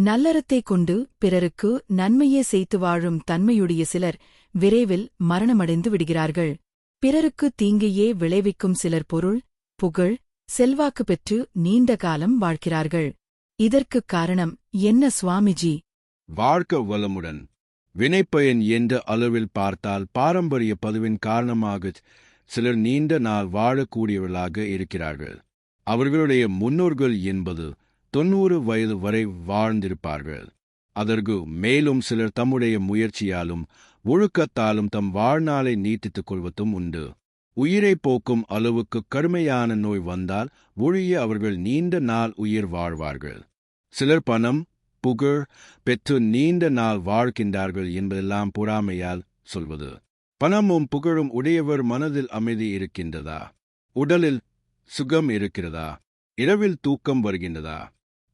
நல்லறத்தைக் கொண்டு பிறருக்கு நன்மையே செய்து வாழும் தன்மையுடைய சிலர் விரைவில் மரணமடைந்து விடுகிறார்கள். பிறருக்கு தீங்கையே விளைவிக்கும் சிலர் பொருள் புகழ் செல்வாக்கு பெற்று நீண்ட காலம் வாழ்கிறார்கள். இதற்குக் காரணம் என்ன சுவாமிஜி? வாழ்க்க வளமுடன். வினைப்பயன் என்ற அளவில் பார்த்தால் பாரம்பரிய பதுவின் காரணமாக சிலர் நீண்ட நாள் வாழக்கூடியவர்களாக இருக்கிறார்கள். அவர்களுடைய முன்னோர்கள் என்பது தொன்னூறு வயது வரை வாழ்ந்திருப்பார்கள். அதற்கு மேலும் சிலர் தம்முடைய முயற்சியாலும் ஒழுக்கத்தாலும் தம் வாழ்நாளை நீட்டித்துக் கொள்வதும் உண்டு. உயிரை போக்கும் அளவுக்கு கடுமையான நோய் வந்தால் ஒழிய அவர்கள் நீண்ட நாள் உயிர் வாழ்வார்கள். சிலர் பணம் புகழ் பெற்று நீண்ட நாள் வாழ்கின்றார்கள் என்பதெல்லாம் பொறாமையால் சொல்வது. பணமும் புகழும் உடையவர் மனதில் அமைதி இருக்கின்றதா? உடலில் சுகம் இருக்கிறதா? இரவில் தூக்கம் வருகின்றதா?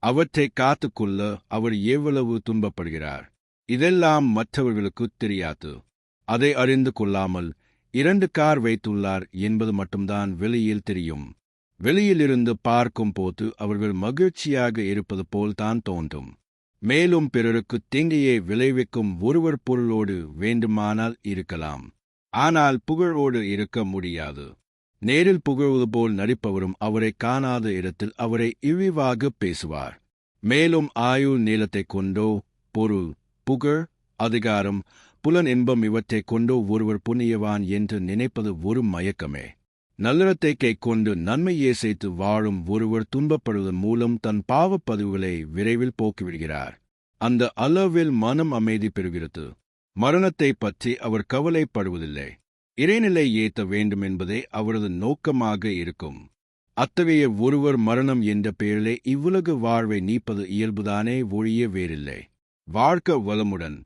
அவற்றை காத்துக்கொள்ள அவர் எவ்வளவு துன்பப்படுகிறார் இதெல்லாம் மற்றவர்களுக்கு தெரியாது. அதை அறிந்து கொள்ளாமல் இரண்டு கார் வைத்துள்ளார் என்பது மட்டும்தான் வெளியில் தெரியும். வெளியிலிருந்து பார்க்கும் போது அவர்கள் மகிழ்ச்சியாக இருப்பது போல்தான் தோன்றும். மேலும் பிறருக்கு தீங்கையை விளைவிக்கும் ஒருவர் பொருளோடு வேண்டுமானால் இருக்கலாம். ஆனால் புகழோடு இருக்க முடியாது. நேரில் புகழ்வது போல் நடிப்பவரும் அவரை காணாத இடத்தில் அவரை இழிவாக பேசுவார். மேலும் ஆயுள் நீளத்தைக் கொண்டோ பொருள் புகழ் அதிகாரம் புலன் இன்பம் இவற்றைக் கொண்டோ ஒருவர் புண்ணியவான் என்று நினைப்பது ஒரு மயக்கமே. நல்லறத்தை கைக்கொண்டு நன்மையே சேர்த்து வாழும் ஒருவர் துன்பப்படுவதன் மூலம் தன் பாவப்பதிவுகளை விரைவில் போக்கிவிடுகிறார். அந்த அளவில் மனம் அமைதி பெறுகிறது. மரணத்தை பற்றி அவர் கவலைப்படுவதில்லை. இறைநிலை ஏற்ற வேண்டும் என்பதே அவரது நோக்கமாக இருக்கும். அத்தகைய ஒருவர் மரணம் என்ற பெயரிலே இவ்வுலகு வாழ்வை நீப்பது இயல்புதானே ஒழிய வேறில்லை. வாழ்க்க வளமுடன்.